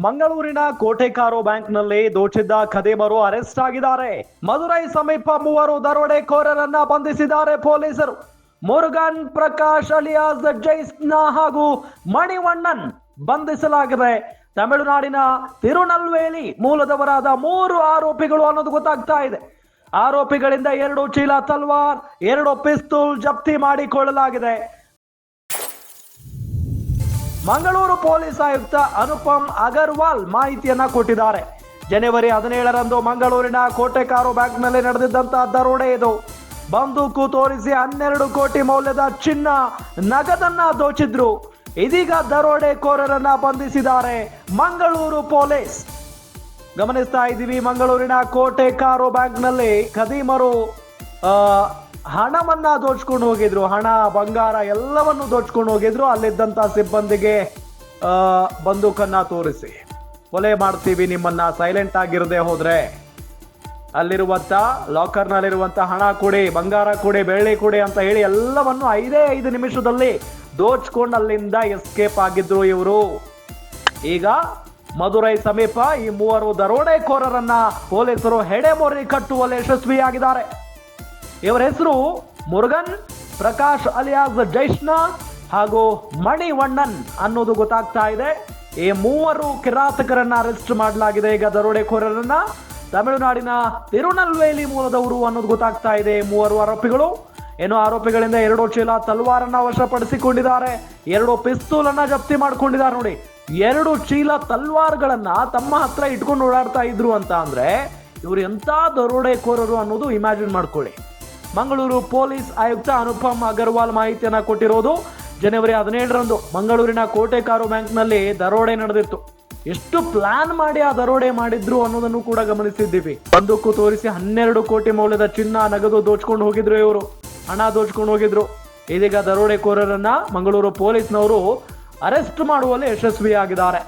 ಮಂಗಳೂರಿನ ಕೋಟೆಕಾರೋ ಬ್ಯಾಂಕ್ನಲ್ಲಿ ದೋಚಿದ್ದ ಖದೇಮರು ಅರೆಸ್ಟ್ ಆಗಿದ್ದಾರೆ. ಮದುರೈ ಸಮೀಪ ಮೂವರು ದರೋಡೆಕೋರರನ್ನ ಬಂಧಿಸಿದ್ದಾರೆ ಪೊಲೀಸರು. ಮುರುಗನ್ ಪ್ರಕಾಶ್ ಅಲಿಯಾಸ್ ಜೈಸ್ನ ಹಾಗೂ ಮಣಿವಣ್ಣನ್ ಬಂಧಿಸಲಾಗಿದೆ. ತಮಿಳುನಾಡಿನ ತಿರುನಲ್ವೇಲಿ ಮೂಲದವರಾದ ಮೂರು ಆರೋಪಿಗಳು ಅನ್ನೋದು ಗೊತ್ತಾಗ್ತಾ ಇದೆ. ಆರೋಪಿಗಳಿಂದ ಎರಡು ಚೀಲ ತಲ್ವಾರ್, ಎರಡು ಪಿಸ್ತೂಲ್ ಜಪ್ತಿ ಮಾಡಿಕೊಳ್ಳಲಾಗಿದೆ. ಮಂಗಳೂರು ಪೊಲೀಸ್ ಆಯುಕ್ತ ಅನುಪಮ್ ಅಗರ್ವಾಲ್ ಮಾಹಿತಿಯನ್ನ ಕೊಟ್ಟಿದ್ದಾರೆ. ಜನವರಿ ಹದಿನೇಳರಂದು ಮಂಗಳೂರಿನ ಕೋಟೆಕಾರು ಬ್ಯಾಂಕ್ನಲ್ಲಿ ನಡೆದಿದ್ದಂತಹ ದರೋಡೆ ಇದು. ಬಂದೂಕು ತೋರಿಸಿ ಹನ್ನೆರಡು ಕೋಟಿ ಮೌಲ್ಯದ ಚಿನ್ನ ನಗದನ್ನ ದೋಚಿದ್ರು. ಇದೀಗ ದರೋಡೆಕೋರರನ್ನ ಬಂಧಿಸಿದ್ದಾರೆ ಮಂಗಳೂರು ಪೊಲೀಸ್. ಗಮನಿಸ್ತಾ ಇದ್ದೀವಿ ಮಂಗಳೂರಿನ ಕೋಟೆ ಕಾರು ಬ್ಯಾಂಕ್ನಲ್ಲಿ ಖದೀಮರು ಹಣವನ್ನ ದೋಚ್ಕೊಂಡು ಹೋಗಿದ್ರು. ಹಣ, ಬಂಗಾರ ಎಲ್ಲವನ್ನು ದೋಚ್ಕೊಂಡು ಹೋಗಿದ್ರು. ಅಲ್ಲಿದ್ದಂತ ಸಿಬ್ಬಂದಿಗೆ ಬಂದೂಕನ್ನ ತೋರಿಸಿ. ಕೊಲೆ ಮಾಡ್ತೀವಿ ನಿಮ್ಮನ್ನ. ಸೈಲೆಂಟ್ ಆಗಿರದೆ ಹೋದ್ರೆ. ಅಲ್ಲಿರುವಂತ ಲಾಕರ್ನಲ್ಲಿರುವಂತ ಹಣ ಕೊಡಿ, ಬಂಗಾರ ಕೊಡಿ, ಬೆಳ್ಳಿ ಕೊಡಿ ಅಂತ ಹೇಳಿ ಎಲ್ಲವನ್ನು ಐದೇ ಐದು ನಿಮಿಷದಲ್ಲಿ ದೋಚ್ಕೊಂಡು ಅಲ್ಲಿಂದ ಎಸ್ಕೇಪ್ ಆಗಿದ್ರು ಇವರು. ಈಗ ಮಧುರೈ ಸಮೀಪ ಈ ಮೂವರು ದರೋಡೆಕೋರರನ್ನ ಪೊಲೀಸರು ಹೆಡೆಮೊರೆ ಕಟ್ಟುವಲ್ಲಿ ಯಶಸ್ವಿಯಾಗಿದ್ದಾರೆ. ಇವರ ಹೆಸರು ಮುರುಗನ್, ಪ್ರಕಾಶ್ ಅಲಿಯಾಸ್ ಜೈಷ್ಣ ಹಾಗೂ ಮಣಿವಣ್ಣನ್ ಅನ್ನೋದು ಗೊತ್ತಾಗ್ತಾ ಇದೆ. ಈ ಮೂವರು ಕಿರಾತಕರನ್ನ ಅರೆಸ್ಟ್ ಮಾಡಲಾಗಿದೆ. ಈಗ ದರೋಡೆಕೋರರನ್ನ ತಮಿಳುನಾಡಿನ ತಿರುನಲ್ವೇಲಿ ಮೂಲದವರು ಅನ್ನೋದು ಗೊತ್ತಾಗ್ತಾ ಇದೆ. ಮೂವರು ಆರೋಪಿಗಳು. ಏನು ಆರೋಪಿಗಳಿಂದ ಎರಡು ಚೀಲ ತಲ್ವಾರನ್ನ ವಶಪಡಿಸಿಕೊಂಡಿದ್ದಾರೆ. ಎರಡು ಪಿಸ್ತೂಲ್ ಅನ್ನ ಜಪ್ತಿ ಮಾಡ್ಕೊಂಡಿದ್ದಾರೆ ನೋಡಿ. ಎರಡು ಚೀಲ ತಲ್ವಾರ್ಗಳನ್ನ ತಮ್ಮ ಹತ್ರ ಇಟ್ಕೊಂಡು ಓಡಾಡ್ತಾ ಇದ್ರು ಅಂತ ಅಂದ್ರೆ ಇವರು ಎಂತ ದರೋಡೆಕೋರರು ಅನ್ನೋದು ಇಮ್ಯಾಜಿನ್ ಮಾಡ್ಕೊಳ್ಳಿ. ಮಂಗಳೂರು ಪೊಲೀಸ್ ಆಯುಕ್ತ ಅನುಪಮ್ ಅಗರ್ವಾಲ್ ಮಾಹಿತಿಯನ್ನು ಕೊಟ್ಟಿರೋದು ಜನವರಿ ಹದಿನೇಳರಂದು. ಮಂಗಳೂರಿನ ಕೋಟೆಕಾರು ಬ್ಯಾಂಕ್ನಲ್ಲಿ ದರೋಡೆ ನಡೆದಿತ್ತು. ಎಷ್ಟು ಪ್ಲಾನ್ ಮಾಡಿ ಆ ದರೋಡೆ ಮಾಡಿದ್ರು ಅನ್ನೋದನ್ನು ಕೂಡ ಗಮನಿಸಿದ್ದೀವಿ. ಬಂದೂಕು ತೋರಿಸಿ ಹನ್ನೆರಡು ಕೋಟಿ ಮೌಲ್ಯದ ಚಿನ್ನ ನಗದು ದೋಚ್ಕೊಂಡು ಹೋಗಿದ್ರು ಇವರು. ಹಣ ದೋಚ್ಕೊಂಡು ಹೋಗಿದ್ರು. ಇದೀಗ ದರೋಡೆಕೋರರನ್ನ ಮಂಗಳೂರು ಪೊಲೀಸ್ನವರು ಅರೆಸ್ಟ್ ಮಾಡುವಲ್ಲಿ ಯಶಸ್ವಿಯಾಗಿದ್ದಾರೆ.